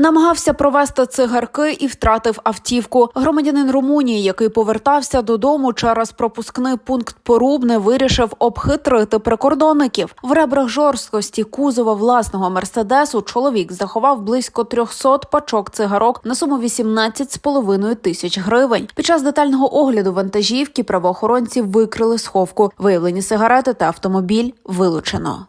Намагався провести цигарки і втратив автівку. Громадянин Румунії, який повертався додому через пропускний пункт Порубне, вирішив обхитрити прикордонників. В ребрах жорсткості кузова власного мерседесу чоловік заховав близько 300 пачок цигарок на суму 18,5 тисяч гривень. Під час детального огляду вантажівки правоохоронці викрили сховку. Виявлені сигарети та автомобіль вилучено.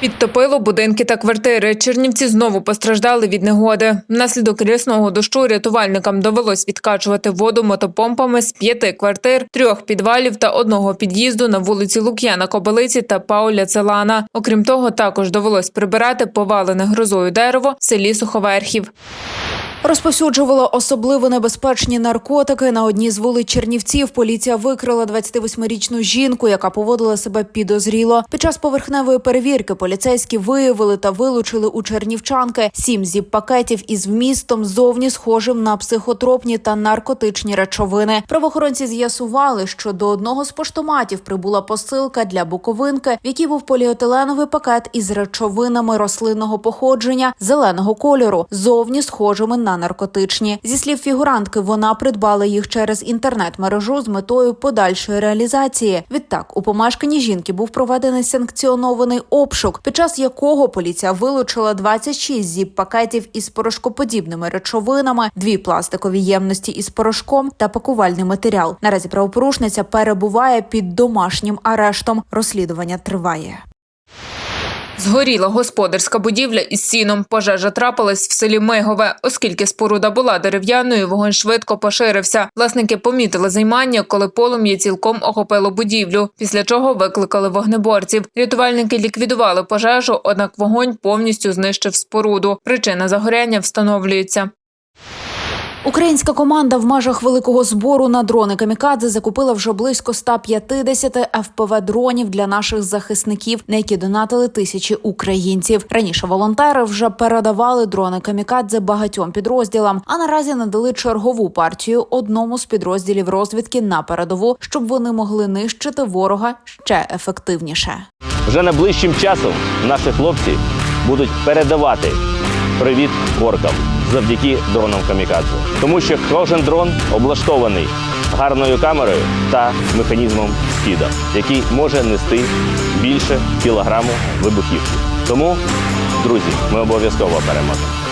Підтопило будинки та квартири. Чернівці знову постраждали від негоди. Внаслідок рясного дощу рятувальникам довелось відкачувати воду мотопомпами з п'яти квартир, трьох підвалів та одного під'їзду на вулиці Лук'яна Кобилиці та Пауля Целана. Окрім того, також довелось прибирати повалене грозою дерево в селі Суховерхів. Розповсюджувала особливо небезпечні наркотики на одній з вулиць Чернівців. Поліція викрила 28-річну жінку, яка поводила себе підозріло. Під час поверхневої перевірки поліцейські виявили та вилучили у чернівчанки сім зіп-пакетів із вмістом зовні схожим на психотропні та наркотичні речовини. Правоохоронці з'ясували, що до одного з поштоматів прибула посилка для буковинки, в якій був поліетиленовий пакет із речовинами рослинного походження зеленого кольору, зовні схожими на наркотичні. Зі слів фігурантки, вона придбала їх через інтернет-мережу з метою подальшої реалізації. Відтак, у помешканні жінки був проведений санкціонований обшук, під час якого поліція вилучила 26 зіп-пакетів із порошкоподібними речовинами, дві пластикові ємності із порошком та пакувальний матеріал. Наразі правопорушниця перебуває під домашнім арештом. Розслідування триває. Згоріла господарська будівля із сіном. Пожежа трапилась в селі Мигове. Оскільки споруда була дерев'яною, вогонь швидко поширився. Власники помітили займання, коли полум'я цілком охопило будівлю. Після чого викликали вогнеборців. Рятувальники ліквідували пожежу, однак вогонь повністю знищив споруду. Причина загоряння встановлюється. Українська команда в межах великого збору на дрони камікадзе закупила вже близько 150 fpv дронів для наших захисників, на які донатили тисячі українців. Раніше волонтери вже передавали дрони камікадзе багатьом підрозділам, а наразі надали чергову партію одному з підрозділів розвідки на передову, щоб вони могли нищити ворога ще ефективніше. Вже найближчим часом наші хлопці будуть передавати привіт оркам завдяки дронам камікадзе. Тому що кожен дрон облаштований гарною камерою та механізмом скида, який може нести більше кілограму вибухівки. Тому, друзі, ми обов'язково переможемо.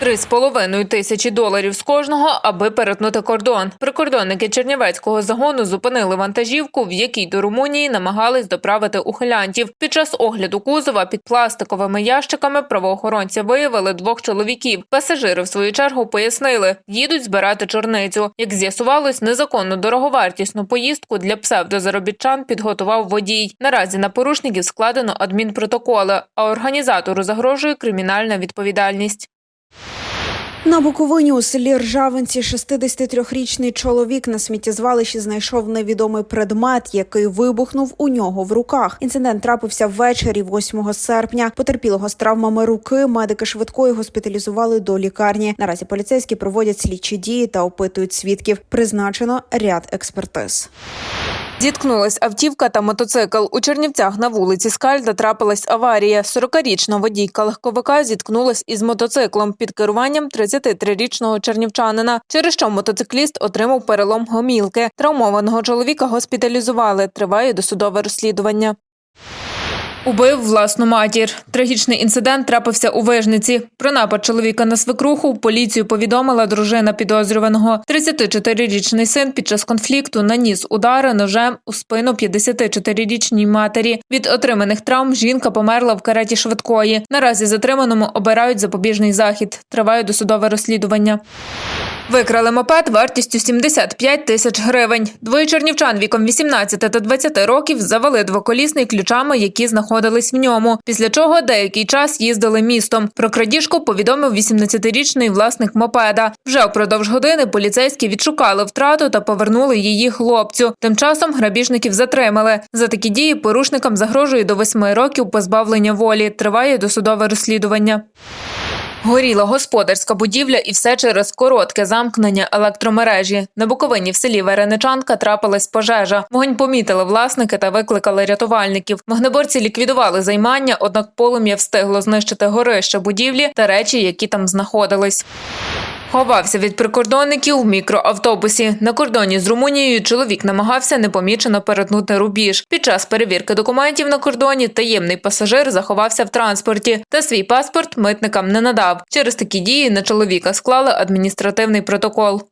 Три з половиною тисячі доларів з кожного, аби перетнути кордон. Прикордонники Чернівецького загону зупинили вантажівку, в якій до Румунії намагались доправити ухилянтів. Під час огляду кузова під пластиковими ящиками правоохоронці виявили двох чоловіків. Пасажири, в свою чергу, пояснили, їдуть збирати чорницю. Як з'ясувалось, незаконну дороговартісну поїздку для псевдозаробітчан підготував водій. Наразі на порушників складено адмінпротоколи, а організатору загрожує кримінальна відповідальність. На Буковині у селі Ржавинці 63-річний чоловік на сміттєзвалищі знайшов невідомий предмет, який вибухнув у нього в руках. Інцидент трапився ввечері 8 серпня. Потерпілого з травмами руки медики швидкої госпіталізували до лікарні. Наразі поліцейські проводять слідчі дії та опитують свідків. Призначено ряд експертиз. Зіткнулась автівка та мотоцикл. У Чернівцях на вулиці Скальда трапилась аварія. 40-річна водійка легковика зіткнулась із мотоциклом під керуванням 33-річного чернівчанина, через що мотоцикліст отримав перелом гомілки. Травмованого чоловіка госпіталізували. Триває досудове розслідування. Убив власну матір. Трагічний інцидент трапився у Вижниці. Про напад чоловіка на свекруху поліцію повідомила дружина підозрюваного. 34-річний син під час конфлікту наніс удари ножем у спину 54-річній матері. Від отриманих травм жінка померла в кареті швидкої. Наразі затриманому обирають запобіжний захід. Триває досудове розслідування. Викрали мопед вартістю 75 тисяч гривень. Двоє чернівчан віком 18 та 20 років завели двоколісний ключами, які знаходились в ньому. Після чого деякий час їздили містом. Про крадіжку повідомив 18-річний власник мопеда. Вже впродовж години поліцейські відшукали втрату та повернули її хлопцю. Тим часом грабіжників затримали. За такі дії порушникам загрожує до восьми років позбавлення волі. Триває досудове розслідування. Горіла господарська будівля і все через коротке замкнення електромережі. На Буковині в селі Вереничанка трапилась пожежа. Вогонь помітили власники та викликали рятувальників. Вогнеборці ліквідували займання, однак полум'я встигло знищити горище будівлі та речі, які там знаходились. Ховався від прикордонників в мікроавтобусі. На кордоні з Румунією чоловік намагався непомічено перетнути рубіж. Під час перевірки документів на кордоні таємний пасажир заховався в транспорті та свій паспорт митникам не надав. Через такі дії на чоловіка склали адміністративний протокол.